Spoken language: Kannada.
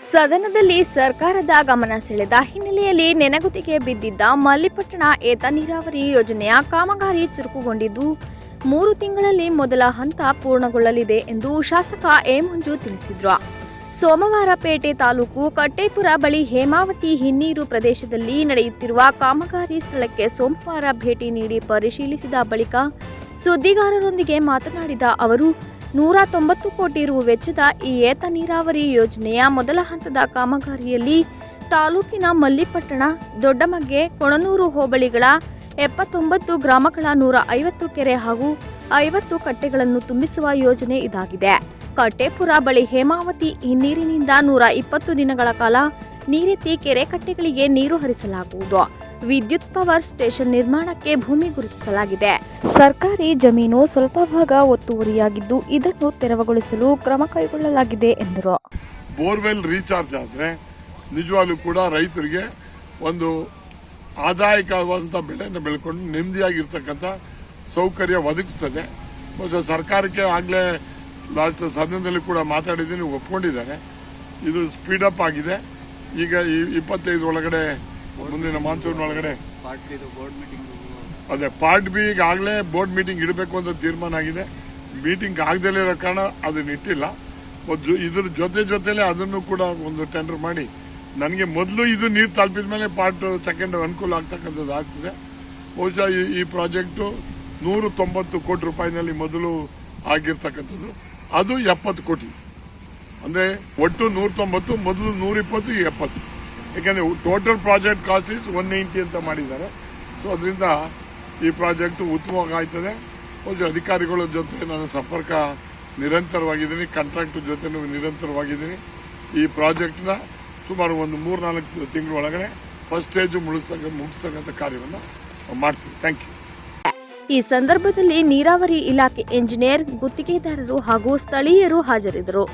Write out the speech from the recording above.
ಸದನದಲ್ಲಿ ಸರ್ಕಾರದ ಗಮನ ಸೆಳೆದ ಹಿನ್ನೆಲೆಯಲ್ಲಿ ನೆನೆಗುತ್ತಿಗೆ ಬಿದ್ದಿದ್ದ ಮಲ್ಲಿಪಟ್ಟಣ ಏತ ನೀರಾವರಿ ಯೋಜನೆಯ ಕಾಮಗಾರಿ ಚುರುಕುಗೊಂಡಿದ್ದು, ಮೂರು ತಿಂಗಳಲ್ಲಿ ಮೊದಲ ಹಂತ ಪೂರ್ಣಗೊಳ್ಳಲಿದೆ ಎಂದು ಶಾಸಕ ಎ. ಮಂಜು ತಿಳಿಸಿದ್ರು. ಸೋಮವಾರಪೇಟೆ ತಾಲೂಕು ಕಟ್ಟೇಪುರ ಬಳಿ ಹೇಮಾವತಿ ಹಿನ್ನೀರು ಪ್ರದೇಶದಲ್ಲಿ ನಡೆಯುತ್ತಿರುವ ಕಾಮಗಾರಿ ಸ್ಥಳಕ್ಕೆ ಸೋಮವಾರ ಭೇಟಿ ನೀಡಿ ಪರಿಶೀಲಿಸಿದ ಬಳಿಕ ಸುದ್ದಿಗಾರರೊಂದಿಗೆ ಮಾತನಾಡಿದ ಅವರು ನೂರ ತೊಂಬತ್ತು ಕೋಟಿ ರು ವೆಚ್ಚದ ಈ ಏತ ನೀರಾವರಿ ಯೋಜನೆಯ ಮೊದಲ ಹಂತದ ಕಾಮಗಾರಿಯಲ್ಲಿ ತಾಲೂಕಿನ ಮಲ್ಲಿಪಟ್ಟಣ, ದೊಡ್ಡಮಗ್ಗೆ, ಕೊಣನೂರು ಹೋಬಳಿಗಳ ಎಪ್ಪತ್ತೊಂಬತ್ತು ಗ್ರಾಮಗಳ ನೂರ ಐವತ್ತು ಕೆರೆ ಹಾಗೂ ಐವತ್ತು ಕಟ್ಟೆಗಳನ್ನು ತುಂಬಿಸುವ ಯೋಜನೆ ಇದಾಗಿದೆ. ಕಟ್ಟೆಪುರ ಬಳಿ ಹೇಮಾವತಿ ಈ ನೀರಿನಿಂದ ನೂರ ಇಪ್ಪತ್ತು ದಿನಗಳ ಕಾಲ ನೀರೆತ್ತಿ ಕೆರೆ ಕಟ್ಟೆಗಳಿಗೆ ನೀರು ಹರಿಸಲಾಗುವುದು. ವಿದ್ಯುತ್ ಪವರ್ ಸ್ಟೇಷನ್ ನಿರ್ಮಾಣಕ್ಕೆ ಭೂಮಿ ಗುರುತಿಸಲಾಗಿದೆ. ಸರ್ಕಾರಿ ಜಮೀನು ಸ್ವಲ್ಪ ಭಾಗ ಒತ್ತುವರಿಯಾಗಿದ್ದು ಇದನ್ನು ತೆರವುಗೊಳಿಸಲು ಕ್ರಮ ಕೈಗೊಳ್ಳಲಾಗಿದೆ ಎಂದರು. ಬೋರ್ವೆಲ್ ರೀಚಾರ್ಜ್ ಆದರೆ ನಿಜವಾಗ್ಲೂ ಕೂಡ ರೈತರಿಗೆ ಒಂದು ಆದಾಯಕವಾದಂಥ ಬೆಳೆಯನ್ನು ಬೆಳ್ಕೊಂಡು ನೆಮ್ಮದಿಯಾಗಿರ್ತಕ್ಕಂಥ ಸೌಕರ್ಯ ಒದಗಿಸ್ತದೆ. ಬಹುಶಃ ಸರ್ಕಾರಕ್ಕೆ ಆಗಲೇ ಲಾಸ್ಟ್ ಸದನದಲ್ಲಿ ಕೂಡ ಮಾತಾಡಿದ್ದೀನಿ, ಒಪ್ಕೊಂಡಿದ್ದಾರೆ. ಇದು ಸ್ಪೀಡಪ್ ಆಗಿದೆ. ಈಗ ಈ ಇಪ್ಪತ್ತೈದು ಒಳಗಡೆ ಮುಂದಿನ ಮಾನ್ಸೂನ್ ಒಳಗಡೆ. ಅದೇ ಪಾರ್ಟ್ ಬಿ ಈಗಾಗಲೇ ಬೋರ್ಡ್ ಮೀಟಿಂಗ್ ಇಡಬೇಕು ಅಂತ ತೀರ್ಮಾನ ಆಗಿದೆ. ಮೀಟಿಂಗ್ ಆಗದಲ್ಲೇ ಇರೋ ಕಾರಣ ಅದನ್ನ ಇಟ್ಟಿಲ್ಲ. ಇದ್ರ ಜೊತೆ ಜೊತೆಲೆ ಅದನ್ನು ಕೂಡ ಒಂದು ಟೆಂಡರ್ ಮಾಡಿ. ನನಗೆ ಮೊದಲು ಇದು ನೀರು ತಲುಪಿದ ಮೇಲೆ ಪಾರ್ಟ್ ಸೆಕೆಂಡ್ ಅನುಕೂಲ ಆಗ್ತಕ್ಕಂಥದ್ದು ಆಗ್ತದೆ. ಬಹುಶಃ ಈ ಪ್ರಾಜೆಕ್ಟು ನೂರು ತೊಂಬತ್ತು ಕೋಟಿ ರೂಪಾಯಿನಲ್ಲಿ ಮೊದಲು ಆಗಿರ್ತಕ್ಕಂಥದ್ದು. ಅದು ಎಪ್ಪತ್ತು ಕೋಟಿ. ಅಂದರೆ ಒಟ್ಟು ನೂರ ತೊಂಬತ್ತು ಮೊದಲು ನೂರಿಪ್ಪತ್ತು ಎಪ್ಪತ್ತು. ಯಾಕೆಂದರೆ total project cost is one ninety ಅಂತ ಮಾಡಿದ್ದಾರೆ. ಸೊ ಅದರಿಂದ ಈ ಪ್ರಾಜೆಕ್ಟ್ ಉತ್ತಮವಾಗಿ ಆಯ್ತದೆ. ಅಧಿಕಾರಿಗಳ ಜೊತೆ ನಾನು ಸಂಪರ್ಕ ನಿರಂತರವಾಗಿದ್ದೀನಿ. ಕಾಂಟ್ರಾಕ್ಟ್ ಜೊತೆನೂ ನಿರಂತರವಾಗಿದ್ದೀನಿ. ಈ ಪ್ರಾಜೆಕ್ಟ್ನ ಸುಮಾರು ಒಂದು ಮೂರು ನಾಲ್ಕು ತಿಂಗಳ ಒಳಗಡೆ ಫಸ್ಟ್ ಸ್ಟೇಜು ಮುಗಿಸ್ತಕ್ಕ, ಮುಗಿಸ್ತಕ್ಕಂಥ ಕಾರ್ಯವನ್ನು ಮಾಡ್ತೀವಿ ಥ್ಯಾಂಕ್ ಯು ಈ ಸಂದರ್ಭದಲ್ಲಿ ನೀರಾವರಿ ಇಲಾಖೆ ಎಂಜಿನಿಯರ್ ಗುತ್ತಿಗೆದಾರರು ಹಾಗೂ ಸ್ಥಳೀಯರು ಹಾಜರಿದ್ದರು.